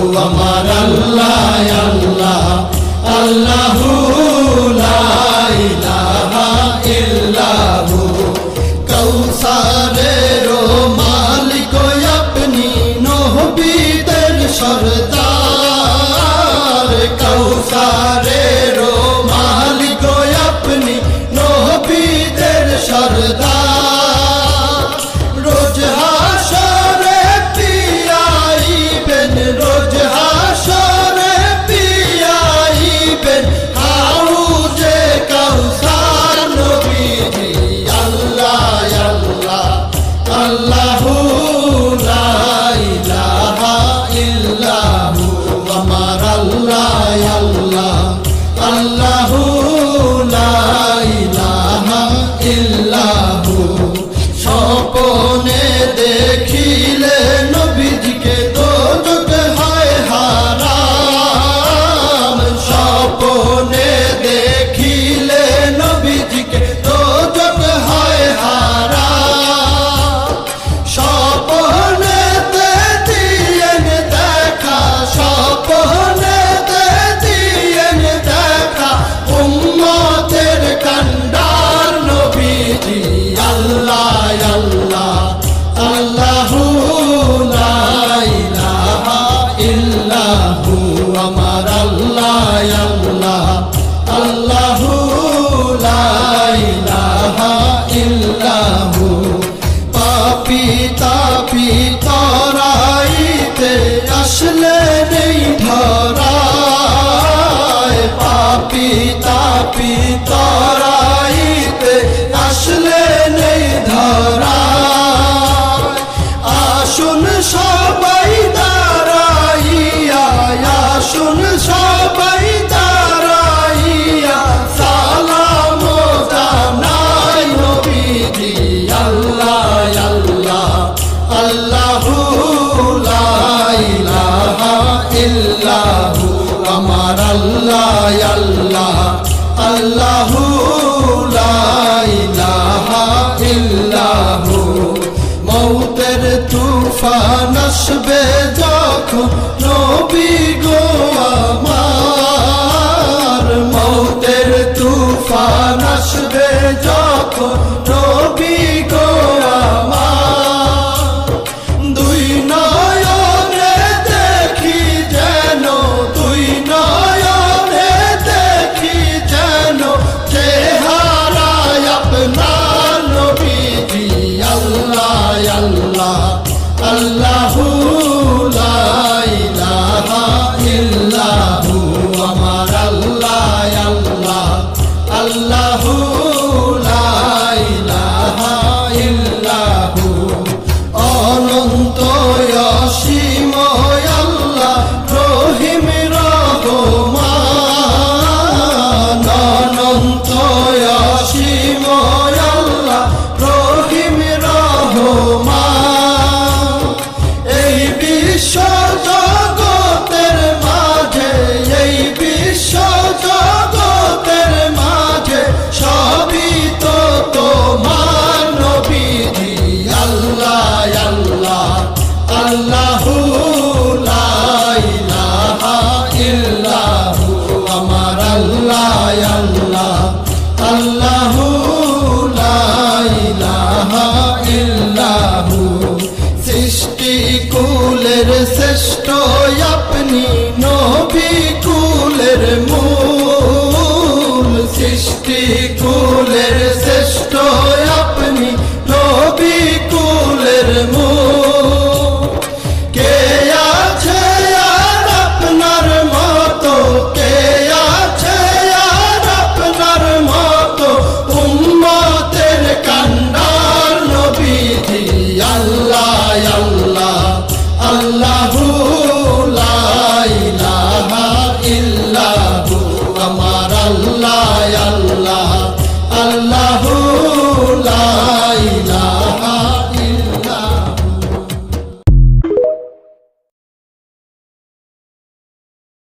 আমার আল্লাহ আল্লাহ আল্লাহু লা ইলাহা ইল্লাহু। কাউসারে oh. আল্লাহ আল্লাহ ইল্লাহু। মৌতের তুফা Her